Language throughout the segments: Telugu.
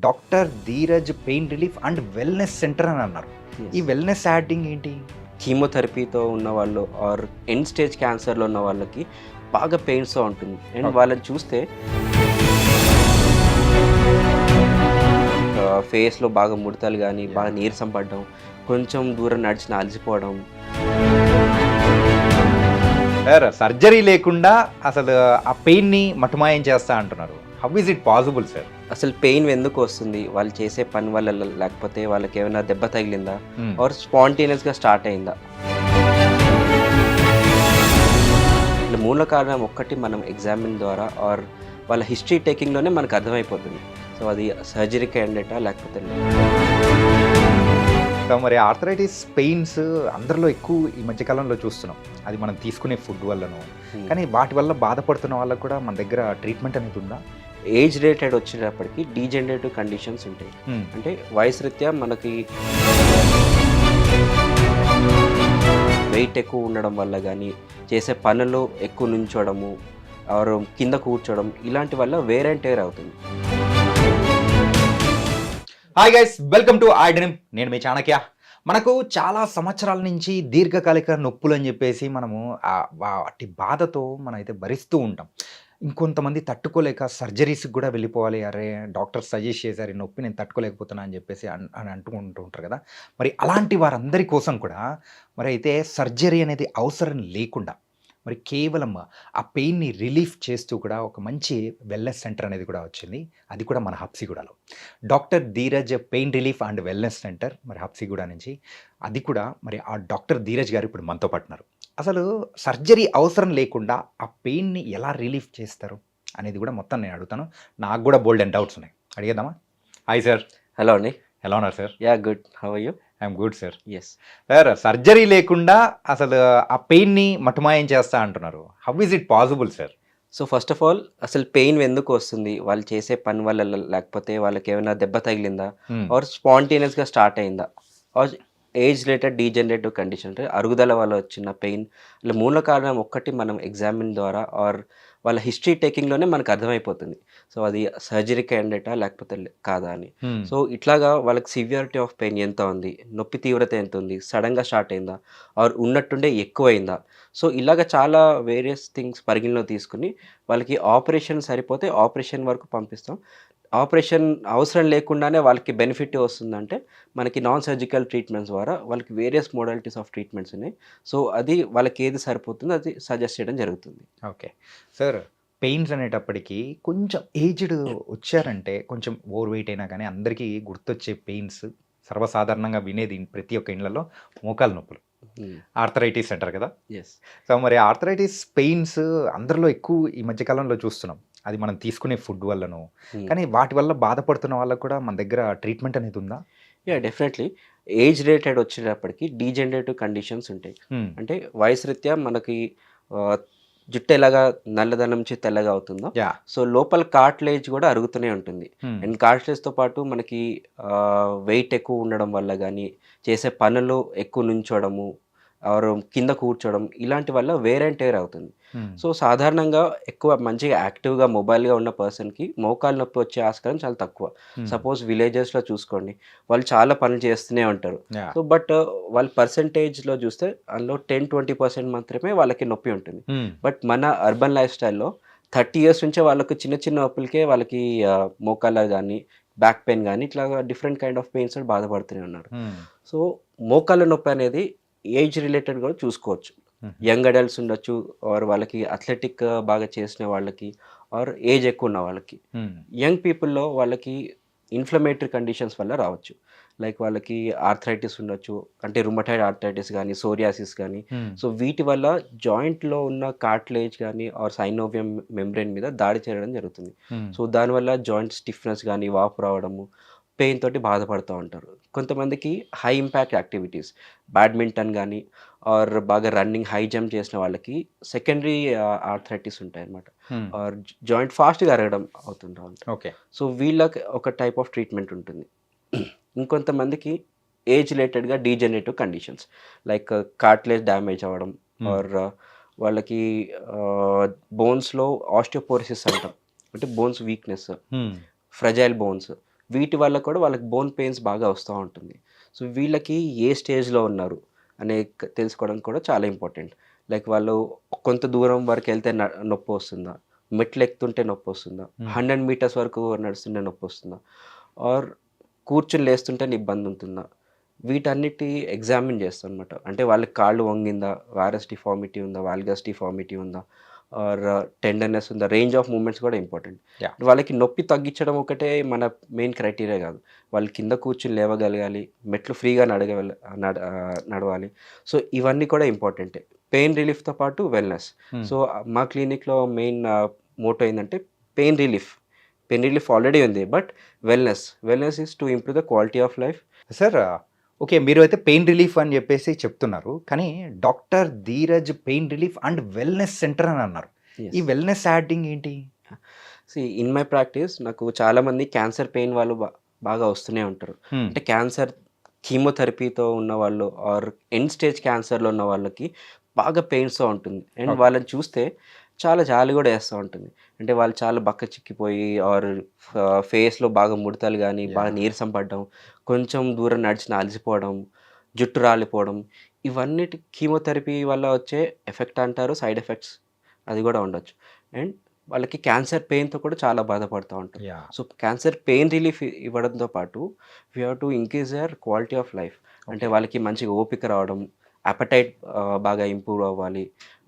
Doctor Dheeraj pain relief and wellness centre అని అన్నారు. ఈ వెల్నెస్ యాడింగ్ ఏంటి? కీమోథెరపీతో ఉన్న వాళ్ళు ఆర్ ఎండ్ స్టేజ్ క్యాన్సర్లో ఉన్న వాళ్ళకి బాగా పెయిన్స్తో ఉంటుంది. అండ్. వాళ్ళని చూస్తే ఫేస్లో బాగా ముడతలు కానీ బాగా నీరసం పడడం కొంచెం దూరం నడిచిన అలసిపోవడం సార్ సర్జరీ లేకుండా అసలు ఆ పెయిన్ని మటుమాయం చేస్తా అంటున్నారు. How is it possible sir అసలు పెయిన్ ఎందుకు వస్తుంది? వాళ్ళు చేసే పని వల్ల లేకపోతే వాళ్ళకి ఏమైనా దెబ్బ తగిలిందా? ఆర్ స్పాంటేనియస్గా స్టార్ట్ అయిందా? మూల కారణం ఒక్కటి మనం ఎగ్జామిన్ ద్వారా ఆర్ వాళ్ళ హిస్టరీ టేకింగ్లోనే మనకు అర్థమైపోతుంది. సో అది సర్జరీ క్యాండిడేటా లేకపోతే సో మరి ఆర్థరైటిస్ పెయిన్స్ అందరిలో ఎక్కువ ఈ మధ్యకాలంలో చూస్తున్నాం. అది మనం తీసుకునే ఫుడ్ వల్లను Hmm. కానీ వాటి వల్ల బాధపడుతున్న వాళ్ళకు కూడా మన దగ్గర ట్రీట్మెంట్ అనేది ఉందా? ఏజ్ రిలేటెడ్ వచ్చేటప్పటికి డీజనరేటివ్ కండిషన్స్ ఉంటాయి. అంటే వయసు రీత్యా మనకి వెయిట్ ఎక్కువ ఉండడం వల్ల కానీ చేసే పనులు ఎక్కువ నుంచోడము ఆర్ కింద కూర్చోవడం ఇలాంటి వల్ల వేర్ అండ్ టేర్ అవుతుంది. హాయ్ గైస్ వెల్కమ్ టు ఐడెనిమ్ నేను మీ చాణక్య. మనకు చాలా సంవత్సరాల నుంచి దీర్ఘకాలిక నొప్పులు అని చెప్పేసి మనము వాటి బాధతో మనం అయితే భరిస్తూ ఉంటాం. ఇంకొంతమంది తట్టుకోలేక సర్జరీస్కి కూడా వెళ్ళిపోవాలి అరే డాక్టర్ సజెస్ట్ చేశారు ఈ నొప్పి నేను తట్టుకోలేకపోతున్నా అని చెప్పేసి అని అంటుకుంటూ ఉంటారు కదా. మరి అలాంటి వారందరి కోసం కూడా మరి అయితే సర్జరీ అనేది అవసరం లేకుండా మరి కేవలం ఆ పెయిన్ని రిలీఫ్ చేస్తూ కూడా ఒక మంచి వెల్నెస్ సెంటర్ అనేది కూడా వచ్చింది. అది కూడా మన హబ్సిగూడలో. Doctor Dheeraj pain relief and wellness centre మరి హబ్సిగూడ నుంచి. అది కూడా మరి ఆ డాక్టర్ ధీరజ్ గారు ఇప్పుడు మనతో పట్టున్నారు అసలు సర్జరీ అవసరం లేకుండా ఆ పెయిన్ని ఎలా రిలీఫ్ చేస్తారు అనేది కూడా మొత్తం నేను అడుగుతాను. నాకు కూడా బోల్డ్ అండ్ డౌట్స్ ఉన్నాయి. అడిగేద్దామా? Hi sir. హలో అండి. ఎలా ఉన్నారు sir? Yeah good. How you? I'm good sir. Yes sir surgery లేకుండా అసలు ఆ పెయిన్ని మటుమాయం చేస్తా అంటున్నారు. How is it possible sir? So first of all అసలు పెయిన్ ఎందుకు వస్తుంది? వాళ్ళు చేసే పని వల్ల లేకపోతే వాళ్ళకి ఏమైనా దెబ్బ తగిలిందా? ఆర్ స్పాంటేనియస్గా స్టార్ట్ అయిందా? Or age related degenerative condition అంటే అరుగుదల వల్ల వచ్చిన పెయిన్. ఇలా మూల కారణం ఒక్కటి మనం ఎగ్జామిన్ ద్వారా ఆర్ వాళ్ళ హిస్టరీ టేకింగ్లోనే మనకు అర్థమైపోతుంది. సో అది సర్జరీ క్యాండిడేటా లేకపోతే కాదా అని. సో ఇట్లాగా వాళ్ళకి సివియారిటీ ఆఫ్ పెయిన్ ఎంత ఉంది? నొప్పి తీవ్రత ఎంత ఉంది? సడన్గా స్టార్ట్ అయిందా? ఆర్ ఉన్నట్టుండే ఎక్కువైందా? సో ఇలాగ చాలా వేరియస్ థింగ్స్ పరిగణలో తీసుకుని వాళ్ళకి ఆపరేషన్ సరిపోతే ఆపరేషన్ వరకు పంపిస్తాం. ఆపరేషన్ అవసరం లేకుండానే వాళ్ళకి బెనిఫిట్ వస్తుందంటే మనకి నాన్ సర్జికల్ ట్రీట్మెంట్స్ ద్వారా వాళ్ళకి వేరియస్ మోడాలిటీస్ ఆఫ్ ట్రీట్మెంట్స్ ఉన్నాయి. సో అది వాళ్ళకి ఏది సరిపోతుందో అది సజెస్ట్ చేయడం జరుగుతుంది. ఓకే. సార్ పెయిన్స్ అనేటప్పటికి కొంచెం ఏజ్డ్ వచ్చారంటే కొంచెం ఓవర్ వెయిట్ అయినా కానీ అందరికీ గుర్తొచ్చే పెయిన్స్ సర్వసాధారణంగా వినేది ప్రతి ఒక్క ఇండ్లలో మోకాలు నొప్పులు. ఆర్థరైటిస్ అంటారు కదా? ఎస్ సో మరి ఆర్థరైటిస్ పెయిన్స్ అందరిలో ఎక్కువ ఈ మధ్యకాలంలో చూస్తున్నాం. అది మనం తీసుకునే ఫుడ్ వల్లను కానీ వాటి వల్ల బాధపడుతున్న వాళ్ళకు కూడా మన దగ్గర ట్రీట్మెంట్ అనేది ఉందా? Yeah definitely. ఏజ్ రిలేటెడ్ వచ్చేటప్పటికి డీజనరేటివ్ కండిషన్స్ ఉంటాయి. అంటే వయసు రీత్యా మనకి జుట్టు ఎలాగా నల్లదనం నుంచి తెల్లగా అవుతుందో. యా. సో లోపల కార్ట్లేజ్ కూడా అరుగుతూనే ఉంటుంది. అండ్ కార్ట్లేజ్తో పాటు మనకి వెయిట్ ఎక్కువ ఉండడం వల్ల కానీ చేసే పనులు ఎక్కువ నుంచోవడము ఆర్ కింద కూర్చోవడం ఇలాంటి వల్ల వేర్ అండ్ టేర్ అవుతుంది. సో సాధారణంగా ఎక్కువ మంచిగా యాక్టివ్గా మొబైల్గా ఉన్న పర్సన్కి మోకాలు నొప్పి వచ్చే ఆస్కారం చాలా తక్కువ. సపోజ్ విలేజెస్లో చూసుకోండి వాళ్ళు చాలా పనులు చేస్తూనే ఉంటారు. సో బట్ వాళ్ళ పర్సంటేజ్లో చూస్తే అందులో టెన్ ట్వంటీ పర్సెంట్ మాత్రమే వాళ్ళకి నొప్పి ఉంటుంది. బట్ మన అర్బన్ లైఫ్ స్టైల్లో థర్టీ ఇయర్స్ నుంచే వాళ్ళకు చిన్న చిన్న నొప్పులకే వాళ్ళకి మోకాళ్ళ కానీ బ్యాక్ పెయిన్ కానీ ఇట్లా డిఫరెంట్ కైండ్ ఆఫ్ పెయిన్స్ బాధపడుతూనే ఉన్నారు. సో మోకాళ్ళ నొప్పి అనేది ఏజ్ రిలేటెడ్ కూడా చూసుకోవచ్చు. యంగ్ అడల్ట్స్ ఉండొచ్చు ఆర్ వాళ్ళకి అథ్లెటిక్ బాగా చేసిన వాళ్ళకి ఆర్ ఏజ్ ఎక్కువ ఉన్న వాళ్ళకి. యంగ్ పీపుల్లో వాళ్ళకి ఇన్ఫ్లమేటరీ కండిషన్స్ వల్ల రావచ్చు. లైక్ వాళ్ళకి ఆర్థరైటిస్ ఉండొచ్చు అంటే రుమటైడ్ ఆర్థరైటిస్ కానీ సోరియాసిస్ కానీ సో వీటి వల్ల జాయింట్లో ఉన్న కార్ట్లేజ్ కానీ ఆర్ సైనోవియం మెంబ్రెయిన్ మీద దాడి చేయడం జరుగుతుంది. సో దానివల్ల జాయింట్ స్టిఫ్నెస్ కానీ వాపు రావడము పెయిన్ తోటి బాధపడుతూ ఉంటారు. కొంతమందికి హై ఇంపాక్ట్ యాక్టివిటీస్ బ్యాడ్మింటన్ కానీ ఆర్ బాగా రన్నింగ్ హై జంప్ చేసిన వాళ్ళకి సెకండరీ ఆర్థరైటిస్ ఉంటాయి అనమాట ఆర్ జాయింట్ ఫాస్ట్గా అరగడం అవుతుంటా ఉంటారు ఓకే. సో వీళ్ళకి ఒక టైప్ ఆఫ్ ట్రీట్మెంట్ ఉంటుంది. ఇంకొంతమందికి ఏజ్ రిలేటెడ్గా degenerative conditions like cartilage damage అవ్వడం. ఆర్ వాళ్ళకి బోన్స్లో ఆస్టియోపోరిసిస్ అంటాం. అంటే బోన్స్ వీక్నెస్ ఫ్రజైల్ బోన్స్. వీటి వల్ల కూడా వాళ్ళకి బోన్ పెయిన్స్ బాగా వస్తూ ఉంటుంది. సో వీళ్ళకి ఏ స్టేజ్లో ఉన్నారు? అనే తెలుసుకోవడం కూడా చాలా ఇంపార్టెంట్. లైక్ వాళ్ళు కొంత దూరం వరకు వెళ్తే న- నొప్పి వస్తుందా? మెట్లు ఎక్కుతుంటే నొప్పి వస్తుందా. హండ్రెడ్ మీటర్స్ వరకు నడుస్తుంటే నొప్పి వస్తుందా? ఆర్ కూర్చుని లేస్తుంటే ఇబ్బంది ఉంటుందా? వీటన్నిటి ఎగ్జామిన్ చేస్తాం అనమాట అంటే వాళ్ళకి కాళ్ళు వంగిందా? వారస్ డిఫార్మిటీ ఉందా? వాల్గస్ డిఫార్మిటీ ఉందా? ఆర్ టెండర్నెస్ ఉందా. రేంజ్ ఆఫ్ మూమెంట్స్ కూడా ఇంపార్టెంట్. వాళ్ళకి నొప్పి తగ్గించడం ఒకటే మన మెయిన్ క్రైటీరియా కాదు. వాళ్ళు కింద కూర్చుని లేవగలగాలి మెట్లు ఫ్రీగా నడగల నడ ఆ, నడవాలి. సో ఇవన్నీ కూడా ఇంపార్టెంటే. పెయిన్ రిలీఫ్తో పాటు వెల్నెస్. Hmm. సో మా క్లినిక్లో మెయిన్ మోటో ఏంటంటే pain relief. Pain relief already ఉంది but wellness. Wellness is to improve the quality of life. Sir okay మీరు అయితే పెయిన్ రిలీఫ్ అని చెప్పేసి చెప్తున్నారు. కానీ doctor Dheeraj pain relief and wellness centre అని అన్నారు. ఈ వెల్నెస్ యాడింగ్ ఏంటి? సి ఇన్ మై ప్రాక్టీస్ నాకు చాలామంది క్యాన్సర్ పెయిన్ వాళ్ళు బాగా వస్తూనే ఉంటారు. Hmm. అంటే క్యాన్సర్ కీమోథెరపీతో ఉన్న వాళ్ళు ఆర్ ఎండ్ స్టేజ్ క్యాన్సర్లో ఉన్న వాళ్ళకి బాగా పెయిన్స్తో ఉంటుంది. అండ్. వాళ్ళని చూస్తే చాలా జాలి కూడా వేస్తూ ఉంటుంది. అంటే వాళ్ళు చాలా బక్క చిక్కిపోయి ఆర్ ఫేస్లో బాగా ముడతలు కానీ బాగా. నీరసం పడడం కొంచెం దూరం నడిచిన అలసిపోవడం జుట్టు రాలిపోవడం ఇవన్నిటి కీమోథెరపీ వల్ల వచ్చే ఎఫెక్ట్ అంటారు సైడ్ ఎఫెక్ట్స్ అది కూడా ఉండొచ్చు. అండ్ వాళ్ళకి క్యాన్సర్ పెయిన్తో కూడా చాలా బాధపడుతూ ఉంటారు. సో క్యాన్సర్ పెయిన్ రిలీఫ్ ఇవ్వడంతో పాటు we have to increase their quality of life. అంటే వాళ్ళకి మంచిగా ఓపిక రావడం అపటైట్ బాగా ఇంప్రూవ్ అవ్వాలి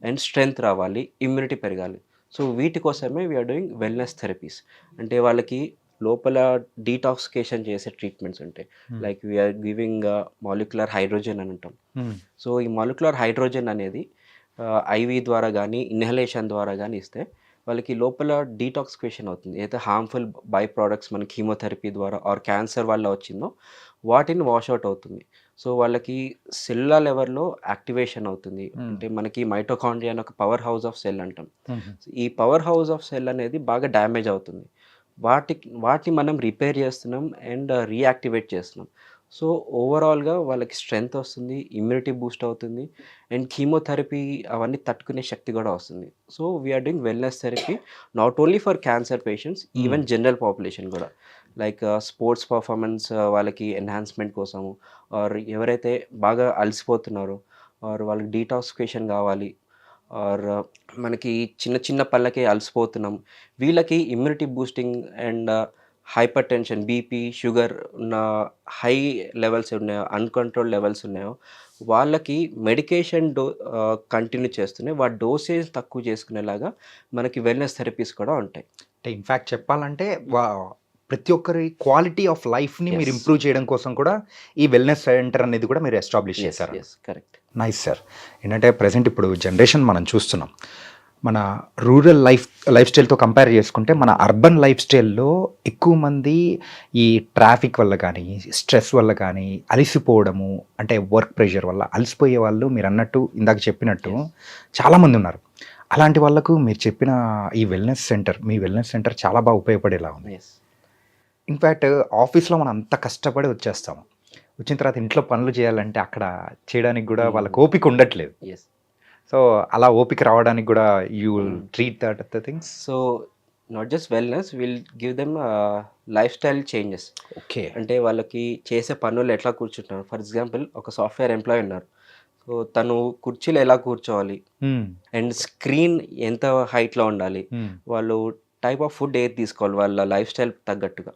అండ్ స్ట్రెంగ్త్ రావాలి ఇమ్యూనిటీ పెరగాలి. సో వీటి కోసమే వీఆర్ డూయింగ్ వెల్నెస్ థెరపీస్ అంటే వాళ్ళకి లోపల డీటాక్సికేషన్ చేసే ట్రీట్మెంట్స్ ఉంటాయి like we are giving molecular hydrogen అని అంటాం. సో ఈ మాలిక్యులర్ హైడ్రోజన్ అనేది ఐవి ద్వారా కానీ ఇన్హలేషన్ ద్వారా కానీ ఇస్తే వాళ్ళకి లోపల డీటాక్సికేషన్ అవుతుంది. ఏదైతే హార్మ్ఫుల్ బై ప్రోడక్ట్స్ మన కీమోథెరపీ ద్వారా ఆర్ క్యాన్సర్ వల్ల వచ్చిందో వాటిని వాష్ అవుట్ అవుతుంది. సో వాళ్ళకి సెల్యులర్ లెవెల్లో యాక్టివేషన్ అవుతుంది. Hmm. అంటే మనకి మైటోకాండ్రియా అని ఒక పవర్ హౌస్ ఆఫ్ సెల్ అంటాం ఈ పవర్ హౌస్ ఆఫ్ సెల్ అనేది బాగా డ్యామేజ్ అవుతుంది. వాటి వాటిని మనం రిపేర్ చేస్తున్నాం అండ్ రీయాక్టివేట్ చేస్తున్నాం. సో ఓవరాల్గా వాళ్ళకి స్ట్రెంగ్త్ వస్తుంది ఇమ్యూనిటీ బూస్ట్ అవుతుంది అండ్ కీమోథెరపీ అవన్నీ తట్టుకునే శక్తి కూడా వస్తుంది. So we are doing wellness therapy not only for cancer patients even general population కూడా. లైక్ స్పోర్ట్స్ పర్ఫార్మెన్స్ వాళ్ళకి ఎన్హాన్స్మెంట్ కోసము ఆర్ ఎవరైతే బాగా అలసిపోతున్నారో ఆర్ వాళ్ళకి డీటాక్సిఫికేషన్ కావాలి ఆర్ మనకి చిన్న చిన్న పళ్ళకి అలసిపోతున్నాం వీళ్ళకి immunity boosting and hypertension BP sugar ఉన్న హై లెవెల్స్ ఉన్నాయో అన్కంట్రోల్ లెవెల్స్ ఉన్నాయో వాళ్ళకి మెడికేషన్ డో కంటిన్యూ చేస్తూనే వాటి డోసేజ్ తక్కువ చేసుకునేలాగా మనకి వెల్నెస్ థెరపీస్ కూడా ఉంటాయి. అంటే ఇన్ఫాక్ట్ చెప్పాలంటే వా- ప్రతి ఒక్కరి క్వాలిటీ ఆఫ్ లైఫ్ని మీరు. ఇంప్రూవ్ చేయడం కోసం కూడా ఈ వెల్నెస్ సెంటర్ అనేది కూడా మీరు ఎస్టాబ్లిష్ చేశారు. Correct nice sir. ఏంటంటే ప్రజెంట్ ఇప్పుడు జనరేషన్ మనం చూస్తున్నాం. మన రూరల్ లైఫ్ లైఫ్ స్టైల్తో కంపేర్ చేసుకుంటే మన అర్బన్ లైఫ్ స్టైల్లో ఎక్కువ మంది ఈ ట్రాఫిక్ వల్ల కానీ స్ట్రెస్ వల్ల కానీ అలసిపోవడము అంటే వర్క్ ప్రెషర్ వల్ల అలసిపోయే వాళ్ళు మీరు అన్నట్టు ఇందాక చెప్పినట్టు చాలామంది ఉన్నారు. అలాంటి వాళ్ళకు మీరు చెప్పిన ఈ వెల్నెస్ సెంటర్ మీ వెల్నెస్ సెంటర్ చాలా బాగా ఉపయోగపడేలా ఉంది. ఇన్ఫ్యాక్ట్ ఆఫీస్లో మనం అంత కష్టపడి వచ్చేస్తాము. వచ్చిన తర్వాత ఇంట్లో పనులు చేయాలంటే అక్కడ చేయడానికి కూడా వాళ్ళకి ఓపిక ఉండట్లేదు. సో అలా ఓపిక రావడానికి కూడా you Hmm. Treat that the things so not just wellness will give them life style changes okay అంటే వాళ్ళకి చేసే పనులు ఎట్లా కూర్చుంటున్నారు? ఫర్ ఎగ్జాంపుల్ ఒక సాఫ్ట్వేర్ ఎంప్లాయీ ఉన్నారు. సో తను కుర్చీలో ఎలా కూర్చోవాలి? అండ్ స్క్రీన్ ఎంత హైట్లో ఉండాలి? వాళ్ళు టైప్ ఆఫ్ ఫుడ్ ఏది తీసుకోవాలి? వాళ్ళ లైఫ్ స్టైల్ తగ్గట్టుగా.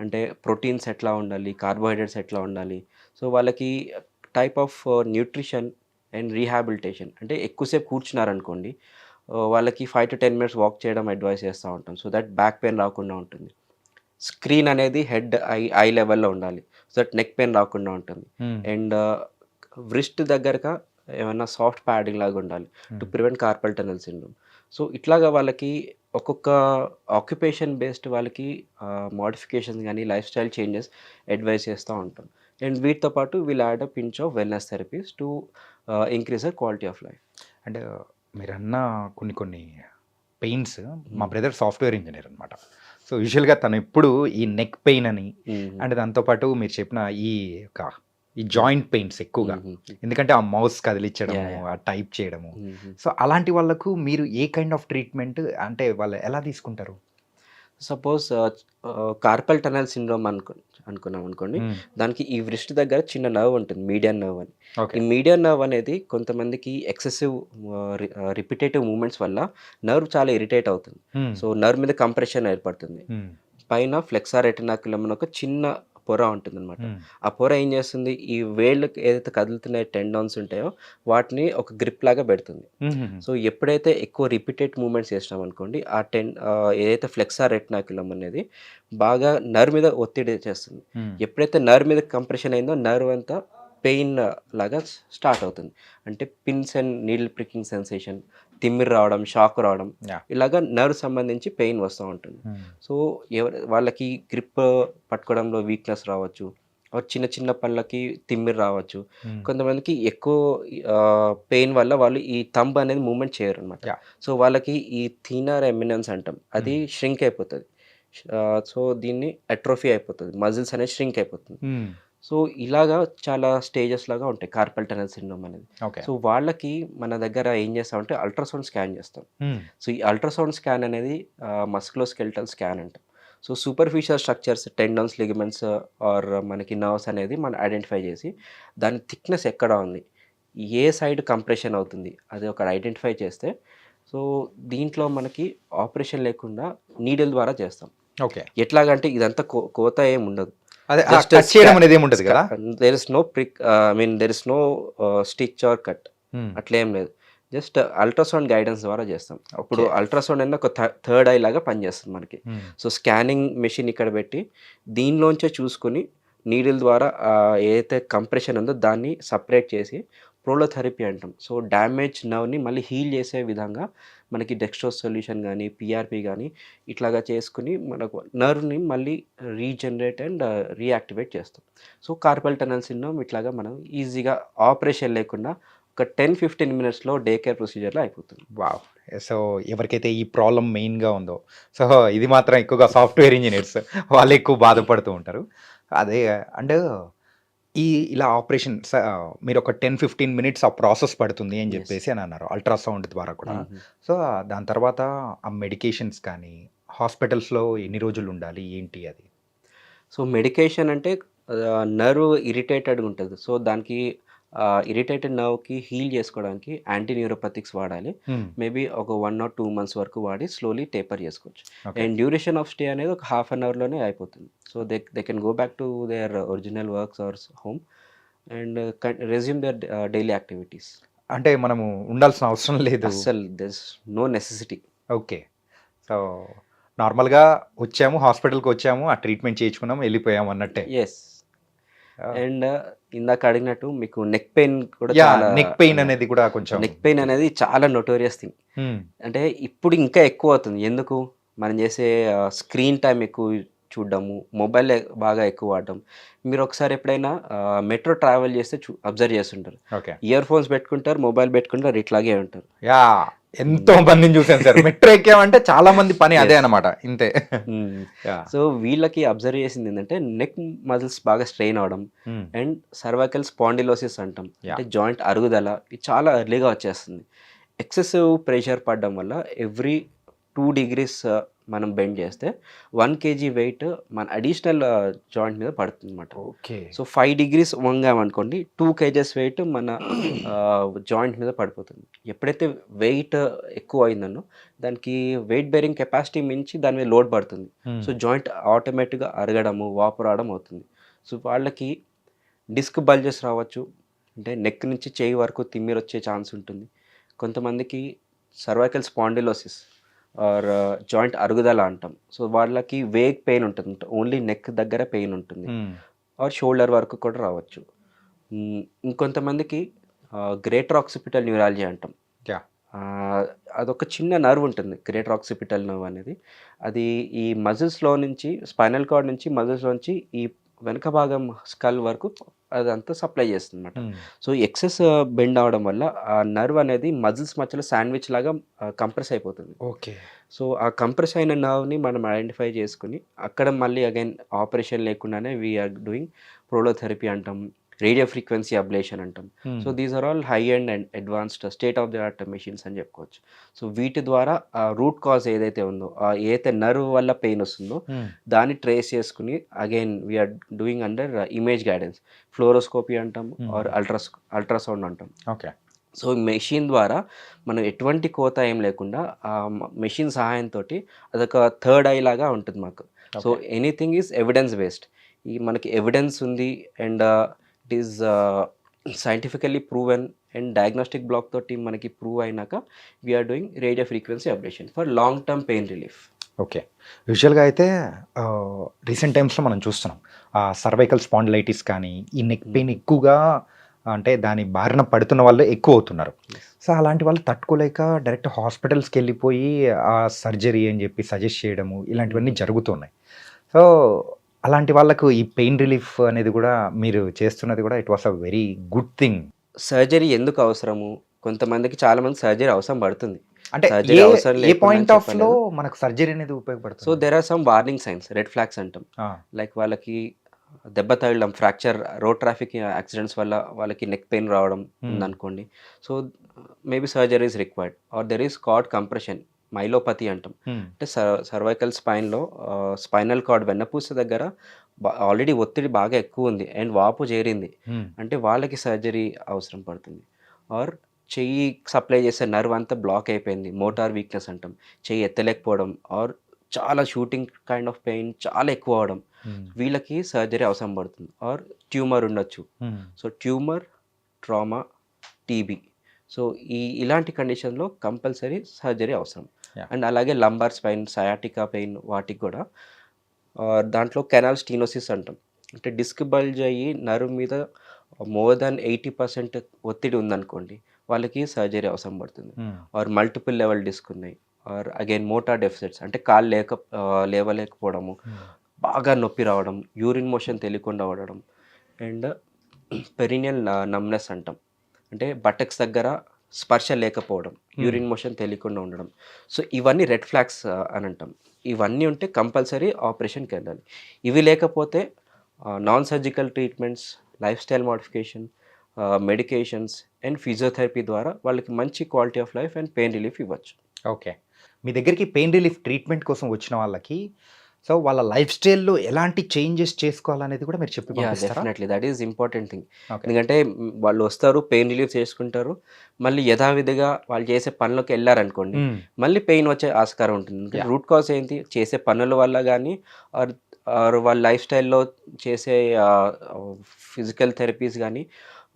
అంటే ప్రోటీన్స్ ఎట్లా ఉండాలి? కార్బోహైడ్రేట్స్ ఎట్లా ఉండాలి? సో వాళ్ళకి type of nutrition and rehabilitation. అంటే ఎక్కువసేపు కూర్చున్నారనుకోండి వాళ్ళకి five to ten minutes walk చేయడం అడ్వైస్ చేస్తూ ఉంటాం. సో దట్ బ్యాక్ పెయిన్ రాకుండా ఉంటుంది. స్క్రీన్ అనేది హెడ్ ఐ ఐ లెవెల్లో ఉండాలి. సో దట్ నెక్ పెయిన్ రాకుండా ఉంటుంది. అండ్ వ్రిస్ట్ దగ్గరగా ఏమైనా సాఫ్ట్ ప్యాడింగ్ లాగా ఉండాలి to prevent carpal tunnel syndrome. So ఇట్లాగా వాళ్ళకి ఒక్కొక్క ఆక్యుపేషన్ బేస్డ్ వాళ్ళకి మోడిఫికేషన్స్ కానీ లైఫ్ స్టైల్ చేంజెస్ అడ్వైస్ చేస్తూ ఉంటాం. అండ్ వీటితో పాటు we'll add a pinch of wellness therapies to increase a quality of life and మీరు అన్న కొన్ని కొన్ని పెయిన్స్ మా బ్రదర్ సాఫ్ట్వేర్ ఇంజనీర్ అనమాట సో యూజువల్గా తను ఎప్పుడు ఈ నెక్ పెయిన్ అని అండ్ దాంతోపాటు మీరు చెప్పిన ఈ ఒక ఈ జాయింట్ పెయిన్స్ ఎక్కువగా. ఎందుకంటే ఆ మౌస్ కదిలించడము. ఆ టైప్ చేయడము. సో అలాంటి వాళ్ళకు మీరు ఏ కైండ్ ఆఫ్ ట్రీట్మెంట్ అంటే వాళ్ళు ఎలా తీసుకుంటారు? సపోజ్ కార్పల్ టనల్ సిండ్రోమ్ అనుకో అనుకున్నాం అనుకోండి. దానికి ఈ వృష్టి దగ్గర చిన్న నర్వ్ ఉంటుంది మీడియన్ నర్వ్ అని. ఈ మీడియన్ నర్వ్ అనేది కొంతమందికి ఎక్సెసివ్ రిపిటేటివ్ మూమెంట్స్ వల్ల నర్వ్ చాలా ఇరిటేట్ అవుతుంది. సో నర్వ్ మీద కంప్రెషన్ ఏర్పడుతుంది. పైన ఫ్లెక్సార్ రెటినాకులం ఒక చిన్న పొర ఉంటుంది అనమాట ఆ పొర ఏం చేస్తుంది? ఈ వేళ్ళకి ఏదైతే కదులుతున్న టెండాన్స్ ఉంటాయో వాటిని ఒక గ్రిప్ లాగా పెడుతుంది. సో ఎప్పుడైతే ఎక్కువ రిపీటెడ్ మూమెంట్స్ చేసినాం అనుకోండి ఆ టెన్ ఏదైతే ఫ్లెక్సార్ రెటినాకులం అనేది బాగా నర్వ్ మీద ఒత్తిడి చేస్తుంది. ఎప్పుడైతే నర్వ్ మీద కంప్రెషన్ అయిందో నర్వ్ అంతా పెయిన్ లాగా స్టార్ట్ అవుతుంది. అంటే pins and needle pricking sensation తిమ్మిరి రావడం షాక్ రావడం. ఇలాగా నర్వ్ సంబంధించి పెయిన్ వస్తూ ఉంటుంది. సో ఎవరి వాళ్ళకి గ్రిప్ పట్టుకోవడంలో వీక్నెస్ రావచ్చు. చిన్న చిన్న పళ్ళకి తిమ్మిరి రావచ్చు. కొంతమందికి ఎక్కువ పెయిన్ వల్ల వాళ్ళు ఈ తంబ్ అనేది మూమెంట్ చేయరు అనమాట. సో వాళ్ళకి ఈ థీనర్ ఎమినెన్స్ అంటాం. అది ష్రింక్ అయిపోతుంది. సో దీన్ని అట్రోఫీ అయిపోతుంది. మజిల్స్ అనేది ష్రింక్ అయిపోతుంది. సో ఇలాగా చాలా స్టేజెస్ లాగా ఉంటాయి. కార్పల్ టనల్ సిండ్రోమ్ అనేది. సో వాళ్ళకి మన దగ్గర ఏం చేస్తామంటే అల్ట్రాసౌండ్ స్కాన్ చేస్తాం. సో ఈ అల్ట్రాసౌండ్ స్కాన్ అనేది మస్కులోస్కెల్టల్ స్కాన్ అంటాం. So superficial structures tendons ligaments or మనకి నర్వ్స్ అనేది మనం ఐడెంటిఫై చేసి దాని థిక్నెస్ ఎక్కడ ఉంది? ఏ సైడ్ కంప్రెషన్ అవుతుంది? అది ఒక ఐడెంటిఫై చేస్తే సో దీంట్లో మనకి ఆపరేషన్ లేకుండా నీడిల్ ద్వారా చేస్తాం. ఓకే. ఎట్లాగంటే ఇదంతా కో- కోత ఏం ఉండదు. అదే Just కట్ చేయడం అనేది ఏమి ఉంటుంది కదా there is no prick I mean there is no stitch or cut అట్లా ఏం లేదు. జస్ట్ అల్ట్రాసౌండ్ గైడెన్స్ ద్వారా చేస్తాం. అప్పుడు. అల్ట్రాసౌండ్ అనేది ఒక థర్డ్ ఐ లాగా పనిచేస్తుంది మనకి. సో స్కానింగ్ మెషిన్ ఇక్కడ పెట్టి దీనిలోంచే చూసుకుని నీడిల్ ద్వారా ఏదైతే కంప్రెషన్ ఉందో దాన్ని సపరేట్ చేసి ప్రోలోథెరపీ అంటాం. సో డ్యామేజ్ నర్వ్ని మళ్ళీ హీల్ చేసే విధంగా మనకి డెక్స్ట్రోస్ సొల్యూషన్ కానీ పిఆర్పి కానీ ఇట్లాగా చేసుకుని మనకు నర్వ్ని మళ్ళీ రీజనరేట్ అండ్ రీయాక్టివేట్ చేస్తాం. సో కార్పల్ టనల్ సిండ్రోమ్ ఇట్లాగా మనం ఈజీగా ఆపరేషన్ లేకుండా ఒక టెన్ ఫిఫ్టీన్ మినిట్స్లో డే కేర్ ప్రొసీజర్లో అయిపోతుంది. వావ్ సో ఎవరికైతే ఈ ప్రాబ్లం మెయిన్గా ఉందో సో ఇది మాత్రం ఎక్కువగా సాఫ్ట్వేర్ ఇంజనీర్స్ వాళ్ళు ఎక్కువ బాధపడుతూ ఉంటారు. అదే అండ్ ఈ ఇలా ఆపరేషన్ మీరు ఒక టెన్ ఫిఫ్టీన్ మినిట్స్ ఆ ప్రాసెస్ పడుతుంది అని. చెప్పేసి అని అన్నారు. అల్ట్రాసౌండ్ ద్వారా కూడా. సో దాని తర్వాత ఆ మెడికేషన్స్ కానీ హాస్పిటల్స్లో ఎన్ని రోజులు ఉండాలి? ఏంటి అది? సో మెడికేషన్ అంటే నర్వ్ ఇరిటేటెడ్గా ఉంటుంది. సో దానికి ఇరిటేటెడ్ నర్వ్కి హీల్ చేసుకోవడానికి యాంటీ న్యూరోపతిక్స్ వాడాలి మేబీ ఒక వన్ ఆర్ టూ మంత్స్ వరకు వాడి స్లోలీ టేపర్ చేసుకోవచ్చు. అండ్ డ్యూరేషన్ ఆఫ్ స్టే అనేది ఒక హాఫ్ అన్ అవర్లోనే అయిపోతుంది. So they they can go back to their original works or home and resume their daily activities అంటే మనము ఉండాల్సిన అవసరం లేదు. అస్సలు this no necessity okay so నార్మల్గా వచ్చాము హాస్పిటల్కి వచ్చాము ఆ ట్రీట్మెంట్ చేయించుకున్నాము వెళ్ళిపోయాము అన్నట్టే. ఎస్ అండ్ ఇందాక అడిగినట్టు మీకు నెక్ పెయిన్ కూడా నెక్ పెయిన్ అనేది కూడా కొంచెం నెక్ పెయిన్ అనేది చాలా నోటోరియస్ థింగ్ Hmm. అంటే ఇప్పుడు ఇంకా ఎక్కువ అవుతుంది. ఎందుకు? మనం చేసే స్క్రీన్ టైం ఎక్కువ చూడడము మొబైల్ బాగా ఎక్కువ వాడడం. మీరు ఒకసారి ఎప్పుడైనా మెట్రో ట్రావెల్ చేస్తే అబ్జర్వ్ చేస్తుంటారు. ఓకే ఇయర్ ఫోన్స్ పెట్టుకుంటారు మొబైల్ పెట్టుకుంటారు ఇట్లాగే ఉంటారు. యా ఎంతో మందిని చూసాను సార్. మెట్రో ఎక్కామంటే చాలా మంది పని అదే అన్నమాట ఇంతే. సో వీళ్ళకి అబ్జర్వ్ చేసింది ఏంటంటే నెక్ మజిల్స్ బాగా స్ట్రెయిన్ అవడం Hmm. అండ్ సర్వైకల్ స్పాండిలోసిస్ అంటాం. అంటే జాయింట్ అరుగుదల ఇది చాలా ఎర్లీగా వచ్చేస్తుంది. ఎక్సెసివ్ ప్రెషర్ పడడం వల్ల ఎవ్రీ టూ డిగ్రీస్ మనం బెండ్ చేస్తే వన్ కేజీ వెయిట్ మన అడిషనల్ జాయింట్ మీద పడుతుంది అనమాట ఓకే. సో ఫైవ్ డిగ్రీస్ వంగామనుకోండి టూ కేజెస్ వెయిట్ మన జాయింట్ మీద పడిపోతుంది. ఎప్పుడైతే వెయిట్ ఎక్కువ అయిందనో దానికి వెయిట్ బేరింగ్ కెపాసిటీ మించి దాని మీద లోడ్ పడుతుంది. Hmm. సో జాయింట్ ఆటోమేటిక్గా అరగడము వాపు రావడం అవుతుంది. సో వాళ్ళకి డిస్క్ బల్జెస్ రావచ్చు అంటే నెక్ నుంచి చేయి వరకు తిమ్మిరి వచ్చే ఛాన్స్ ఉంటుంది. కొంతమందికి సర్వైకల్ స్పాండిలోసిస్ ఆర్ జాయింట్ అరుగుదల అంటాం. సో వాళ్ళకి వేగ్ పెయిన్ ఉంటుంది. ఓన్లీ నెక్ దగ్గర పెయిన్ ఉంటుంది. Hmm. ఆర్ షోల్డర్ వరకు కూడా రావచ్చు. ఇంకొంతమందికి గ్రేటర్ ఆక్సిపిటల్ న్యూరాలజీ అంటాం. అదొక చిన్న నర్వ్ ఉంటుంది గ్రేటర్ ఆక్సిపిటల్ నర్వ్ అనేది. అది ఈ మజిల్స్లో నుంచి స్పైనల్ కార్డ్ నుంచి మజిల్స్లో నుంచి ఈ వెనక భాగం స్కల్ వరకు అదంతా సప్లై చేస్తుంది అనమాట. సో ఎక్సెస్ బెండ్ అవడం వల్ల ఆ నర్వ్ అనేది మజిల్స్ మధ్యలో శాండ్విచ్ లాగా కంప్రెస్ అయిపోతుంది. ఓకే. సో ఆ కంప్రెస్ అయిన నర్వ్ని మనం ఐడెంటిఫై చేసుకుని అక్కడ మళ్ళీ అగైన్ ఆపరేషన్ లేకుండానే వీఆర్ డూయింగ్ ప్రోలోథెరపీ అంటాం. రేడియో ఫ్రీక్వెన్సీ అబ్లేషన్ అంటాం. So these are all high and and advanced state of the art machines అని చెప్పుకోవచ్చు. సో వీటి ద్వారా ఆ రూట్ కాజ్ ఏదైతే ఉందో ఆ ఏదైతే నర్వ్ వల్ల పెయిన్ వస్తుందో Hmm. దాన్ని ట్రేస్ చేసుకుని again we're doing under image guidance fluoroscopy అంటాం. ఆర్ అల్ట్రాస్ అల్ట్రాసౌండ్ అంటాం ఓకే సో మెషిన్ ద్వారా మనం ఎటువంటి కోత ఏం లేకుండా ఆ మెషిన్ సహాయంతో అదొక థర్డ్ ఐ లాగా ఉంటుంది మాకు. So anything is evidence based ఈ మనకి ఎవిడెన్స్ ఉంది and it is scientifically proven and diagnostic block తోటి మనకి ప్రూవ్ అయినాక we're doing radio frequency ablation for long term pain relief okay యూజువల్గా అయితే రీసెంట్ టైమ్స్లో మనం చూస్తున్నాం. ఆ సర్వైకల్ స్పాండిలైటిస్ కానీ ఈ నెక్ పెయిన్ ఎక్కువగా అంటే దాని బారిన పడుతున్న వాళ్ళు ఎక్కువ అవుతున్నారు. సో అలాంటి వాళ్ళు తట్టుకోలేక డైరెక్ట్ హాస్పిటల్స్కి వెళ్ళిపోయి ఆ సర్జరీ అని చెప్పి సజెస్ట్ చేయడము ఇలాంటివన్నీ జరుగుతున్నాయి సో అలాంటి వాళ్ళకు ఈ పెయిన్ రిలీఫ్ అనేది కూడా మీరు చేస్తున్నది కూడా it was a very good thing. Surgery ఎందుకు అవసరము? కొంతమందికి చాలా మంది సర్జరీ అవసరం పడుతుంది. అంటే ఏ- పాయింట్ ఆఫ్లో. మనకు సర్జరీ అనేది so there are some warning signs red flags అంటాం. లైక్ వాళ్ళకి దెబ్బ తగలడం ఫ్రాక్చర్ రోడ్ ట్రాఫిక్ యాక్సిడెంట్స్ వల్ల వాళ్ళకి నెక్ పెయిన్ రావడం Hmm. ఉందనుకోండి. So maybe surgery is required or there is cord compression myelopathy అంటాం. అంటే సర్వైకల్ స్పైన్లో స్పైనల్ కార్డ్ వెన్నపూస దగ్గర ఆల్రెడీ ఒత్తిడి బాగా ఎక్కువ ఉంది. అండ్ వాపు చేరింది. అంటే వాళ్ళకి సర్జరీ అవసరం పడుతుంది. ఆర్ చెయ్యి సప్లై చేసే నర్వ్ అంతా బ్లాక్ అయిపోయింది. మోటార్ వీక్నెస్ అంటాం. చెయ్యి ఎత్తలేకపోవడం. ఆర్ చాలా షూటింగ్ కైండ్ ఆఫ్ పెయిన్ చాలా ఎక్కువ అవడం. వీళ్ళకి సర్జరీ అవసరం పడుతుంది. ఆర్ ట్యూమర్ ఉండొచ్చు. So tumour trauma TB. So ఈ ఇలాంటి కండిషన్లో కంపల్సరీ సర్జరీ అవసరం. అండ్ అలాగే లంబార్ స్పైన్ సయాటికా పెయిన్ వాటికి కూడా. ఆ, దాంట్లో కెనాల్ స్టీనోసిస్ అంటాం. అంటే డిస్క్ బల్జ్ అయ్యి నర్వ్ మీద మోర్ దాన్ ఎయిటీ పర్సెంట్ ఒత్తిడి ఉందనుకోండి వాళ్ళకి సర్జరీ అవసరం పడుతుంది. ఆర్ మల్టిపుల్ లెవెల్ డిస్క్ ఉన్నాయి. ఆర్ అగైన్ మోటార్ డెఫిసిట్స్ అంటే కాళ్ళు లేక ఆ, లేవలేకపోవడము Hmm. బాగా నొప్పి రావడం యూరిన్ మోషన్ తెలియకుండా పడడం అండ్ పెరినియల్ నమ్నెస్ అంటాం. అంటే బటక్స్ దగ్గర స్పర్శ లేకపోవడం యూరిన్ మోషన్ తెలియకుండా ఉండడం. సో ఇవన్నీ రెడ్ ఫ్లాగ్స్ అని అంటాం. ఇవన్నీ ఉంటే కంపల్సరీ ఆపరేషన్కి వెళ్ళాలి. ఇవి లేకపోతే non surgical treatments life style modification medications and physiotherapy ద్వారా వాళ్ళకి మంచి quality of life and pain relief ఇవ్వచ్చు. ఓకే మీ దగ్గరికి పెయిన్ రిలీఫ్ ట్రీట్మెంట్ కోసం వచ్చిన వాళ్ళకి సో వాళ్ళ లైఫ్ స్టైల్లో ఎలాంటి చేంజెస్ చేసుకోవాలనేది కూడా మీరు చెప్పి definitely that is important thing. ఎందుకంటే వాళ్ళు వస్తారు పెయిన్ రిలీఫ్ చేసుకుంటారు మళ్ళీ యథావిధిగా వాళ్ళు చేసే పనులకు వెళ్ళారనుకోండి Hmm. మళ్ళీ పెయిన్ వచ్చే ఆస్కారం ఉంటుంది. రూట్ కాజ్ ఏంటి చేసే పనుల వల్ల కానీ వాళ్ళ లైఫ్ స్టైల్లో చేసే ఫిజికల్ థెరపీస్ కానీ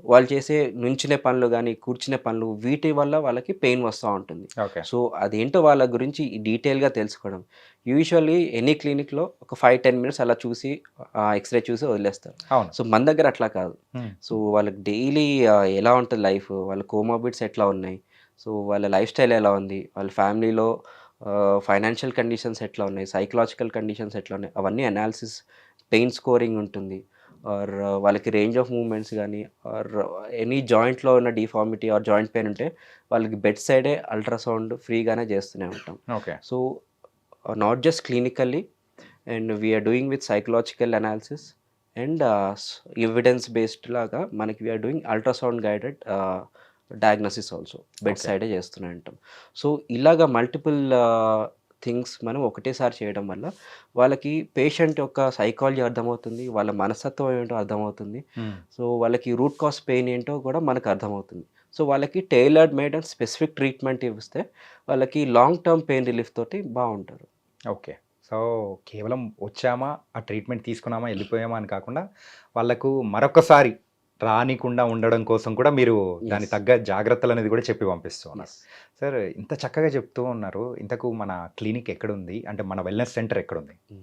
వాళ్ళు చేసే నుంచునే పనులు కానీ కూర్చునే పనులు వీటి వల్ల వాళ్ళకి పెయిన్ వస్తూ ఉంటుంది. సో అదేంటో వాళ్ళ గురించి డీటెయిల్గా తెలుసుకోవడం. యూజువల్లీ ఎనీ క్లినిక్లో ఒక ఫైవ్ టెన్ మినిట్స్ అలా చూసి ఎక్స్రే చూసి వదిలేస్తారు. సో మన దగ్గర అట్లా కాదు. సో వాళ్ళకి డైలీ ఎలా ఉంటుంది లైఫ్? వాళ్ళ కోమోబిడ్స్ ఎట్లా ఉన్నాయి? సో వాళ్ళ లైఫ్ స్టైల్ ఎలా ఉంది? వాళ్ళ ఫ్యామిలీలో ఫైనాన్షియల్ కండిషన్స్ ఎట్లా ఉన్నాయి? సైకలాజికల్ కండిషన్స్ ఎట్లా ఉన్నాయి? అవన్నీ అనాలిసిస్ పెయిన్ స్కోరింగ్ ఉంటుంది. ఆర్ వాళ్ళకి రేంజ్ ఆఫ్ మూమెంట్స్ కానీ ఆర్ ఎనీ జాయింట్లో ఉన్న డిఫార్మిటీ ఆర్ జాయింట్ పెయిన్ ఉంటే వాళ్ళకి బెడ్ సైడే అల్ట్రాసౌండ్ ఫ్రీగానే చేస్తూనే ఉంటాం. Okay so not just clinically and we're doing with psychological analysis and evidence based లాగా మనకి we're doing ultrasound guided diagnosis also bed. సైడే చేస్తూనే ఉంటాం. సో ఇలాగా మల్టిపుల్ థింగ్స్ మనం ఒకటేసారి చేయడం వల్ల వాళ్ళకి పేషెంట్ యొక్క సైకాలజీ అర్థమవుతుంది వాళ్ళ మనస్తత్వం ఏంటో అర్థమవుతుంది. సో వాళ్ళకి రూట్ కాస్ పెయిన్ ఏంటో కూడా మనకు అర్థమవుతుంది. సో వాళ్ళకి tailored made and specific treatment ఇస్తే వాళ్ళకి లాంగ్ టర్మ్ పెయిన్ రిలీఫ్ తోటి బాగుంటారు. ఓకే. సో కేవలం వచ్చామా ఆ ట్రీట్మెంట్ తీసుకున్నామా వెళ్ళిపోయామా అని కాకుండా వాళ్ళకు మరొకసారి రానికుండా ఉండడం కోసం కూడా మీరు దాని. తగ్గ జాగ్రత్తలు అనేది కూడా చెప్పి పంపిస్తూ ఉన్నారు. సార్ ఇంత చక్కగా చెప్తూ ఉన్నారు. ఇంతకు మన క్లినిక్ ఎక్కడుంది? అంటే మన వెల్నెస్ సెంటర్ ఎక్కడుంది?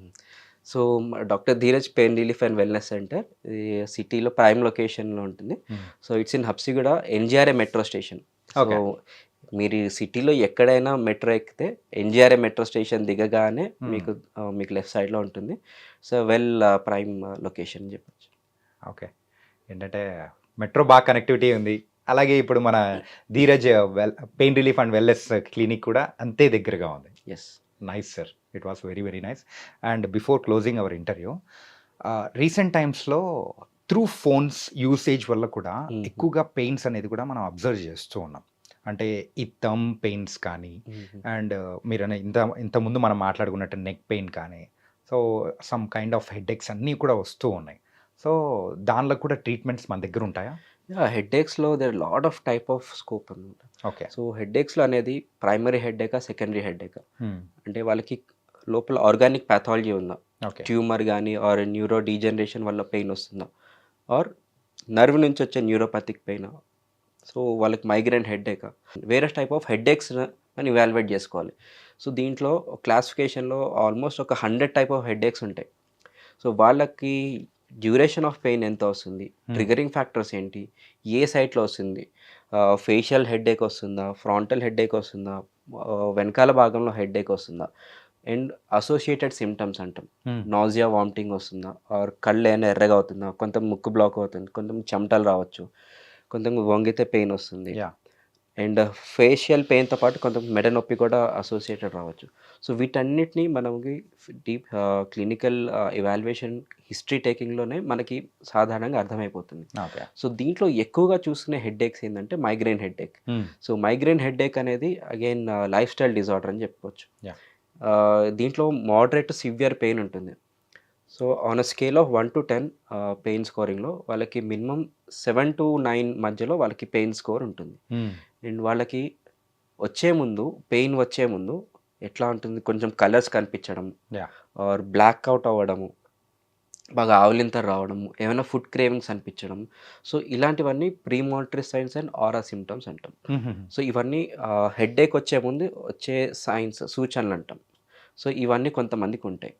So doctor Dheeraj pain relief and wellness centre. సిటీలో ప్రైమ్ లొకేషన్లో ఉంటుంది. So it's in Habsiguda NGRI metro station. So. మీరు సిటీలో ఎక్కడైనా మెట్రో ఎక్కితే ఎన్జిఆర్ఏ మెట్రో స్టేషన్ దిగగానే. మీకు మీకు లెఫ్ట్ సైడ్లో ఉంటుంది. సో వెల్ ప్రైమ్ లొకేషన్ చెప్పచ్చు. ఓకే. ఏంటంటే మెట్రో బాగా కనెక్టివిటీ ఉంది. అలాగే ఇప్పుడు మన Dheeraj well pain relief and wellness clinic కూడా అంతే దగ్గరగా ఉంది. Yes nice sir it was very very nice and before closing our interview recent టైమ్స్లో త్రూ ఫోన్స్ యూసేజ్ వల్ల కూడా. ఎక్కువగా పెయిన్స్ అనేది కూడా మనం అబ్జర్వ్ చేస్తూ ఉన్నాం. అంటే ఈ థమ్ పెయిన్స్ కానీ అండ్ మీరు ఇంత ఇంత ముందు మనం మాట్లాడుకున్నట్టు నెక్ పెయిన్ కానీ so some kind of headaches అన్నీ కూడా వస్తూ ఉన్నాయి. సో దానిలో కూడా ట్రీట్మెంట్స్ మన దగ్గర ఉంటాయా? హెడ్ఏక్స్లో there lot of type of scope అనమాట ఓకే. సో హెడ్ఏక్స్లో అనేది ప్రైమరీ హెడ్ఏకా సెకండరీ హెడ్ఏకా అంటే వాళ్ళకి లోపల ఆర్గానిక్ ప్యాథాలజీ ఉందా? ట్యూమర్ కానీ ఆర్ న్యూరో డీజనరేషన్ వల్ల పెయిన్ వస్తుందా? ఆర్ నర్వ్ నుంచి వచ్చే న్యూరోపతిక్ పెయిన్ సో వాళ్ళకి మైగ్రేన్ హెడ్ఏకా వేరే టైప్ ఆఫ్ హెడ్ఏక్స్ మనం ఇవాల్యుయేట్ చేసుకోవాలి. సో దీంట్లో క్లాసిఫికేషన్లో ఆల్మోస్ట్ ఒక హండ్రెడ్ టైప్ ఆఫ్ హెడ్ఏక్స్ ఉంటాయి. సో వాళ్ళకి డ్యూరేషన్ ఆఫ్ పెయిన్ ఎంత వస్తుంది? ట్రిగరింగ్ ఫ్యాక్టర్స్ ఏంటి? ఏ సైట్లో వస్తుంది? ఫేషియల్ హెడ్ఏక్ వస్తుందా? ఫ్రాంటల్ హెడ్ఏక్ వస్తుందా? ఆ, వెనకాల భాగంలో హెడ్ఏక్ వస్తుందా? అండ్ అసోసియేటెడ్ సిమ్టమ్స్ అంటాం. నాజియా వామిటింగ్ వస్తుందా? ఆర్ కళ్ళు ఏమైనా ఎర్రగా అవుతుందా? కొంత ముక్కు బ్లాక్ అవుతుంది. కొంత చెమటలు రావచ్చు. కొంత వంగితే పెయిన్ వస్తుంది. అండ్ ఫేషియల్ పెయిన్తో పాటు కొంత మెడ నొప్పి కూడా అసోసియేటెడ్ రావచ్చు. సో వీటన్నిటిని మనకి డీప్ క్లినికల్ ఇవాల్యుయేషన్ హిస్టరీ టేకింగ్లోనే మనకి సాధారణంగా అర్థమైపోతుంది. సో దీంట్లో ఎక్కువగా చూసుకునే హెడ్ఏక్స్ ఏంటంటే migraine headache. So migraine headache అనేది అగైన్ లైఫ్ స్టైల్ డిజార్డర్ అని చెప్పుకోవచ్చు. దీంట్లో మోడరేట్ సివియర్ పెయిన్ ఉంటుంది. So on a scale of one to ten pain స్కోరింగ్లో వాళ్ళకి మినిమం సెవెన్ టు నైన్ మధ్యలో వాళ్ళకి పెయిన్ స్కోర్ ఉంటుంది. అండ్ వాళ్ళకి వచ్చే ముందు పెయిన్ వచ్చే ముందు ఎట్లా ఉంటుంది? కొంచెం కలర్స్ కనిపించడం. ఆర్ బ్లాక్ అవుట్ అవ్వడము బాగా ఆవులింత రావడము ఏమైనా ఫుడ్ క్రేవింగ్స్ అనిపించడం. సో ఇలాంటివన్నీ premonitory signs and aura symptoms అంటాం. సో ఇవన్నీ హెడ్ఏక్ వచ్చే ముందు వచ్చే సైన్స్ సూచనలు అంటాం. సో ఇవన్నీ కొంతమందికి ఉంటాయి.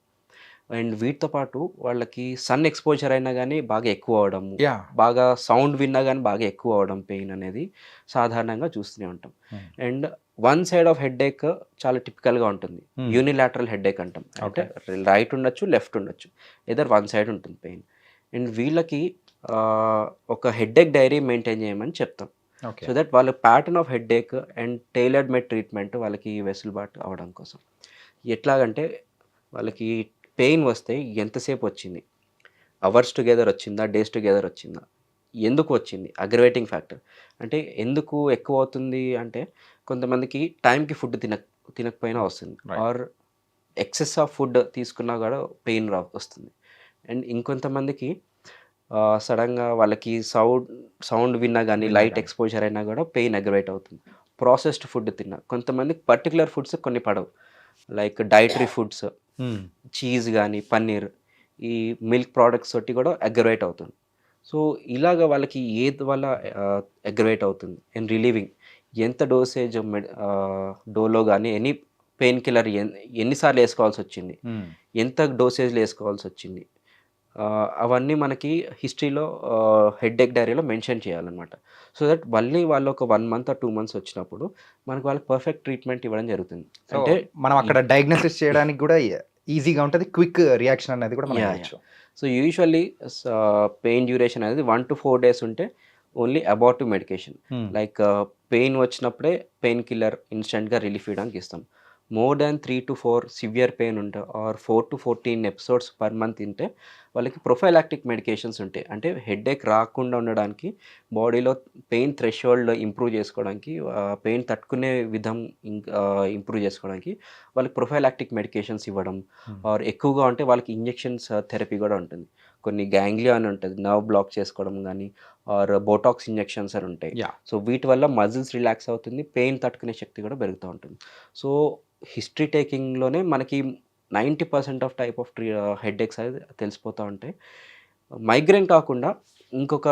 అండ్ వీటితో పాటు వాళ్ళకి సన్ ఎక్స్పోజర్ అయినా కానీ బాగా ఎక్కువ అవడము యా. బాగా సౌండ్ విన్నా కానీ బాగా ఎక్కువ అవడం పెయిన్ అనేది సాధారణంగా చూస్తూనే ఉంటాం. Hmm. And one side of headache చాలా typical గా ఉంటుంది. Hmm. యూనిలాటరల్ హెడ్ఏక్ అంటాం. అంటే రైట్ ఉండొచ్చు లెఫ్ట్ ఉండొచ్చు ఏదర్ వన్ సైడ్ ఉంటుంది పెయిన్. అండ్ వీళ్ళకి ఒక హెడ్ఏక్ డైరీ మెయింటైన్ చేయమని చెప్తాం. సో దట్ వాళ్ళ pattern of headache and tailored made treatment వాళ్ళకి వెసులుబాటు అవడం కోసం. ఎట్లాగంటే వాళ్ళకి పెయిన్ వస్తే ఎంతసేపు వచ్చింది? అవర్స్ టుగెదర్ వచ్చిందా? డేస్ టుగెదర్ వచ్చిందా? ఎందుకు వచ్చింది? Aggravating factor. అంటే ఎందుకు ఎక్కువ అవుతుంది అంటే కొంతమందికి టైంకి ఫుడ్ తినక తినకపోయినా వస్తుంది. ఆర్ ఎక్సెస్ ఆఫ్ ఫుడ్ తీసుకున్నా కూడా పెయిన్ రా వస్తుంది. అండ్ ఇంకొంతమందికి సడన్గా వాళ్ళకి సౌండ్ సౌండ్ విన్నా కానీ లైట్. ఎక్స్పోజర్ అయినా కూడా పెయిన్ అగ్రవేట్ అవుతుంది. ప్రాసెస్డ్ ఫుడ్ తిన్నా. కొంతమందికి పర్టికులర్ ఫుడ్స్ కొన్ని పడవు. లైక్ డైటరీ ఫుడ్స్ చీజ్ కానీ పన్నీర్ ఈ మిల్క్ ప్రోడక్ట్స్ తోటి కూడా అగ్రవేట్ అవుతుంది. సో ఇలాగ వాళ్ళకి ఏది వల్ల అగ్రవేట్ అవుతుంది? అండ్ రిలీవింగ్ ఎంత డోసేజ్ డోలో కానీ ఎనీ పెయిన్ కిల్లర్ ఎన్నిసార్లు వేసుకోవాల్సి వచ్చింది? ఎంత డోసేజ్లు వేసుకోవాల్సి వచ్చింది? అవన్నీ మనకి హిస్టరీలో హెడ్ ఎక్ డైరీలో మెన్షన్ చేయాలన్నమాట. సో దట్ మళ్ళీ వాళ్ళు ఒక వన్ మంత్ టూ మంత్స్ వచ్చినప్పుడు మనకి వాళ్ళకి పర్ఫెక్ట్ ట్రీట్మెంట్ ఇవ్వడం జరుగుతుంది. అంటే మనం అక్కడ డయాగ్నోసిస్ చేయడానికి కూడా ఈజీగా ఉంటుంది క్విక్ రియాక్షన్ అనేది కూడా మనం సో యూజువల్లీ పెయిన్ డ్యూరేషన్ అనేది వన్ టు ఫోర్ డేస్ ఉంటే only abortive medication. Like pain వచ్చినప్పుడే పెయిన్ కిల్లర్ ఇన్స్టెంట్గా రిలీఫ్ ఇవ్వడానికి ఇస్తాం. More than three to four severe pain ఉంటే or four to fourteen episodes per month ఉంటే వాళ్ళకి ప్రొఫైలాక్టిక్ మెడికేషన్స్ ఉంటాయి. అంటే హెడేక్ రాకుండా ఉండడానికి బాడీలో పెయిన్ థ్రెషోల్డ్ ఇంప్రూవ్ చేసుకోవడానికి పెయిన్ తట్టుకునే విధం ఇంప్రూవ్ చేసుకోవడానికి వాళ్ళకి ప్రొఫైలాక్టిక్ మెడికేషన్స్ ఇవ్వడం. Hmm. ఆర్ ఎక్కువగా ఉంటే వాళ్ళకి ఇంజెక్షన్స్ థెరపీ కూడా ఉంటుంది. కొన్ని గ్యాంగ్లియా అని ఉంటుంది నర్వ్ బ్లాక్ చేసుకోవడం కానీ ఆర్ బోటాక్స్ ఇంజెక్షన్స్ అని ఉంటాయి. సో వీటి వల్ల మజిల్స్ రిలాక్స్ అవుతుంది పెయిన్ తట్టుకునే శక్తి కూడా పెరుగుతూ ఉంటుంది. సో హిస్టరీ టేకింగ్లోనే మనకి ninety percent of type of three headaches అనేది తెలిసిపోతూ ఉంటాయి. మైగ్రేన్ కాకుండా ఇంకొక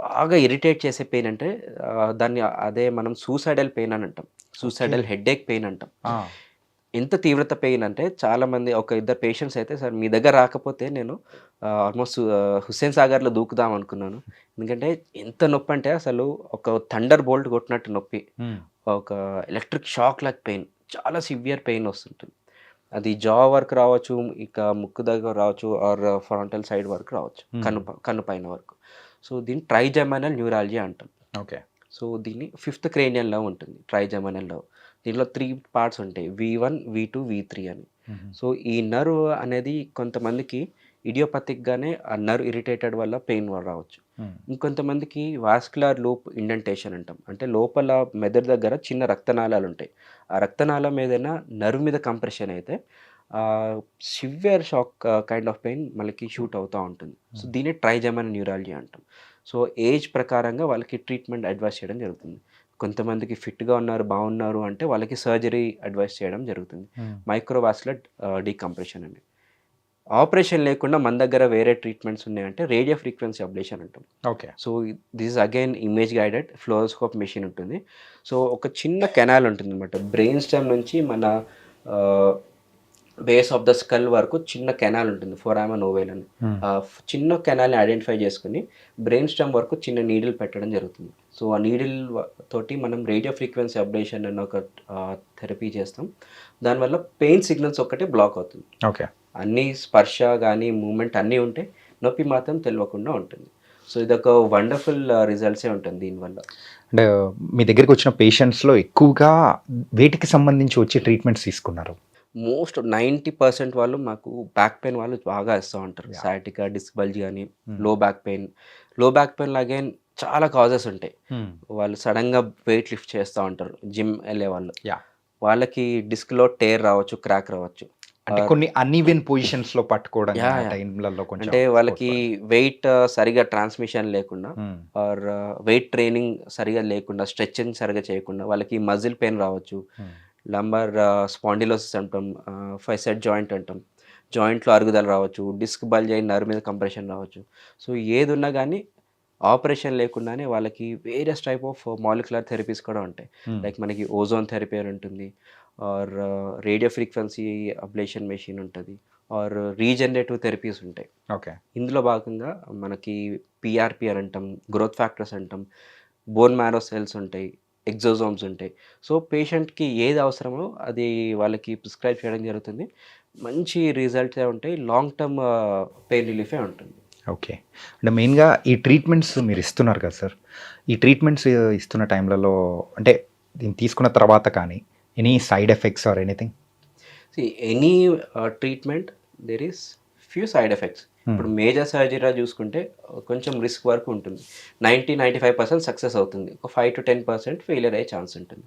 బాగా ఇరిటేట్ చేసే పెయిన్ అంటే దాన్ని అదే మనం సూసైడల్ పెయిన్ అని అంటాం. సూసైడల్ హెడ్ఏక్ పెయిన్ అంటాం. ఎంత తీవ్రత పెయిన్ అంటే చాలా మంది ఒక ఇద్దరు పేషెంట్స్ అయితే సార్ మీ దగ్గర రాకపోతే నేను ఆల్మోస్ట్ హుస్సేన్ సాగర్లో దూకుదాం అనుకున్నాను. ఎందుకంటే ఎంత నొప్పి అంటే అసలు ఒక థండర్ బోల్ట్ కొట్టినట్టు నొప్పి. ఒక ఎలక్ట్రిక్ షాక్ లాక్ పెయిన్. చాలా సివియర్ పెయిన్ వస్తుంటుంది. అది జా వర్క్ రావచ్చు ఇక ముక్కు దగ్గర రావచ్చు ఆర్ ఫ్రంటల్ సైడ్ వర్క్ రావచ్చు Hmm. కన్ను కన్ను పైన వరకు సో దీన్ని ట్రైజమైనల్ న్యూరాలజీ అంటాం ఓకే సో దీన్ని ఫిఫ్త్ క్రేనియల్ లవ్ ఉంటుంది ట్రైజమైనల్ లవ్ దీంట్లో త్రీ పార్ట్స్ ఉంటాయి V one V two V three అని. సో ఈ నర్వ్ అనేది కొంతమందికి ఇడియోపతిక్గానే ఆ నర్వ్ ఇరిటేటెడ్ వల్ల పెయిన్ రావచ్చు. ఇంకొంతమందికి వాస్కులర్ లూప్ ఇండెంటేషన్ అంటాం. అంటే లోపల మెదడు దగ్గర చిన్న రక్తనాళాలు ఉంటాయి. ఆ రక్తనాళం ఏదైనా నర్వ్ మీద కంప్రెషన్ అయితే severe shock kind of pain మనకి షూట్ అవుతూ ఉంటుంది. సో దీన్ని ట్రైజమన్ న్యూరాలజీ అంటాం. సో ఏజ్ ప్రకారంగా వాళ్ళకి ట్రీట్మెంట్ అడ్వైస్ చేయడం జరుగుతుంది. కొంతమందికి ఫిట్గా ఉన్నారు బాగున్నారు అంటే వాళ్ళకి సర్జరీ అడ్వైస్ చేయడం జరుగుతుంది. మైక్రోవాస్కులర్ డీకంప్రెషన్ అని. ఆపరేషన్ లేకుండా మన దగ్గర వేరే ట్రీట్మెంట్స్ ఉన్నాయంటే రేడియో ఫ్రీక్వెన్సీ అబ్లేషన్ అంటాం. Okay. So this is again image guided fluoroscope machine ఉంటుంది. సో ఒక చిన్న కెనాల్ ఉంటుంది అనమాట బ్రెయిన్ స్టెమ్ నుంచి మన బేస్ ఆఫ్ ద స్కల్ వరకు చిన్న కెనాల్ ఉంటుంది. ఫోరామా నోవెల్ అని. ఫ్- చిన్న కెనాల్ని ఐడెంటిఫై చేసుకుని బ్రెయిన్ స్టెమ్ వరకు చిన్న నీడిల్ పెట్టడం జరుగుతుంది. సో ఆ నీడిల్ తోటి మనం రేడియో ఫ్రీక్వెన్సీ అబ్లేషన్ అన్న ఒక థెరపీ చేస్తాం. దానివల్ల పెయిన్ సిగ్నల్స్ ఒక్కటే బ్లాక్ అవుతుంది. ఓకే. అన్ని స్పర్శ కానీ మూమెంట్ అన్నీ ఉంటే నొప్పి మాత్రం తెలియకుండా ఉంటుంది. సో ఇదొక వండర్ఫుల్ రిజల్ట్సే ఉంటుంది దీనివల్ల. అంటే మీ దగ్గరికి వచ్చిన పేషెంట్స్లో ఎక్కువగా వేటికి సంబంధించి వచ్చి ట్రీట్మెంట్స్ తీసుకున్నారు? మోస్ట్ నైంటీ పర్సెంట్ వాళ్ళు మాకు బ్యాక్ పెయిన్ వాళ్ళు బాగా ఇస్తూ ఉంటారు. సైటికా డిస్క్ బల్జ్ కానీ Hmm. Low back pain. Low back pain again చాలా కాజెస్ ఉంటాయి. వాళ్ళు సడన్గా వెయిట్ లిఫ్ట్ చేస్తూ ఉంటారు. జిమ్ వెళ్ళే వాళ్ళు. వాళ్ళకి డిస్క్లో టేర్ రావచ్చు క్రాక్ రావచ్చు. అంటే కొన్ని అన్ఈవెన్ పొజిషన్స్లో పట్టుకోవడం. టైంలలో కొంచెం అంటే వాళ్ళకి వెయిట్ సరిగా ట్రాన్స్మిషన్ లేకుండా Hmm. ఆర్ వెయిట్ ట్రైనింగ్ సరిగా లేకుండా స్ట్రెచ్చింగ్ సరిగా చేయకుండా వాళ్ళకి మజిల్ పెయిన్ రావచ్చు Hmm. లంబర్ స్పాండిలోసిస్ అంటాం ఫైవ్ సెట్ జాయింట్ అంటాం జాయింట్లో అరుగుదల రావచ్చు డిస్క్ బల్జ్ అయిన నర్వ్ మీద కంప్రెషన్ రావచ్చు సో ఏది ఉన్నా కానీ ఆపరేషన్ లేకుండానే వాళ్ళకి various type of molecular therapies కూడా ఉంటాయి Hmm. లైక్ మనకి ఓజోన్ థెరపీ అని ఉంటుంది or radio frequency ablation machine ఉంటుంది ఆర్ రీజనరేటివ్ థెరపీస్ ఉంటాయి. ఓకే. ఇందులో భాగంగా మనకి పిఆర్పి అని అంటాం గ్రోత్ ఫ్యాక్టర్స్ అంటాం బోన్ మ్యారో సెల్స్ ఉంటాయి ఎగ్జోజోమ్స్ ఉంటాయి. సో పేషెంట్కి ఏది అవసరమో అది వాళ్ళకి ప్రిస్క్రైబ్ చేయడం జరుగుతుంది. మంచి రిజల్ట్సే ఉంటాయి లాంగ్ టర్మ్ పెయిన్ రిలీఫే ఉంటుంది. ఓకే. అంటే మెయిన్గా ఈ ట్రీట్మెంట్స్ మీరు ఇస్తున్నారు కదా సార్ ఈ ట్రీట్మెంట్స్ ఇస్తున్న టైంలలో అంటే దీన్ని తీసుకున్న తర్వాత కానీ any side effects or anything any treatment there is few side effects ఇప్పుడు మేజర్ సర్జరీ చూసుకుంటే uh, కొంచెం రిస్క్ వరకు ఉంటుంది. Ninety ninety five percent success అవుతుంది. ఒక five to ten percent failure అయ్యే ఛాన్స్ ఉంటుంది.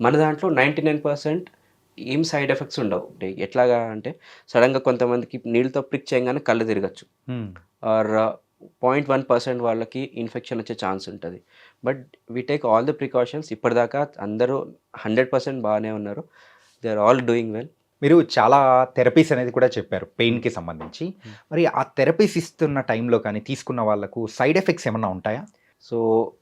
మన దాంట్లో నైంటీ నైన్ పర్సెంట్ ఏం సైడ్ ఎఫెక్ట్స్ ఉండవు. ఎట్లాగా అంటే సడన్గా కొంతమందికి నీళ్ళతో ప్రిక్ చేయగానే కళ్ళు తిరగచ్చు. ఆర్ పాయింట్ వన్ పర్సెంట్ వాళ్ళకి ఇన్ఫెక్షన్ వచ్చే ఛాన్స్ ఉంటుంది. But we take all the precautions. ఇప్పటిదాకా అందరూ హండ్రెడ్ పర్సెంట్ బాగానే ఉన్నారు. They are all doing well. మీరు చాలా థెరపీస్ అనేది కూడా చెప్పారు పెయిన్కి సంబంధించి. మరి ఆ థెరపీస్ ఇస్తున్న టైంలో కానీ తీసుకున్న వాళ్ళకు సైడ్ ఎఫెక్ట్స్ ఏమన్నా ఉంటాయా? సో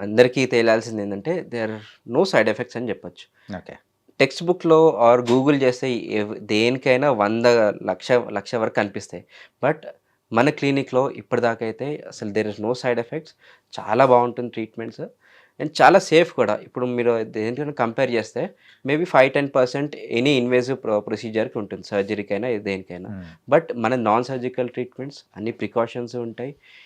అందరికీ తేలాల్సింది ఏంటంటే they are no side effects అని చెప్పొచ్చు. ఓకే. టెక్స్ట్ బుక్లో ఆర్ గూగుల్ చేస్తే దేనికైనా వంద లక్ష లక్ష వరకు కనిపిస్తాయి. బట్ మన క్లినిక్లో ఇప్పటిదాకా అయితే అసలు there is no side effects చాలా బాగుంటుంది ట్రీట్మెంట్స్ అండ్ చాలా సేఫ్ కూడా. ఇప్పుడు మీరు దేనికైనా కంపేర్ చేస్తే maybe five ten percent any invasive ప్రొసీజర్కి ఉంటుంది. సర్జరీకైనా దేనికైనా. బట్ మన నాన్ సర్జికల్ ట్రీట్మెంట్స్ అన్ని ప్రికాషన్స్ ఉంటాయి.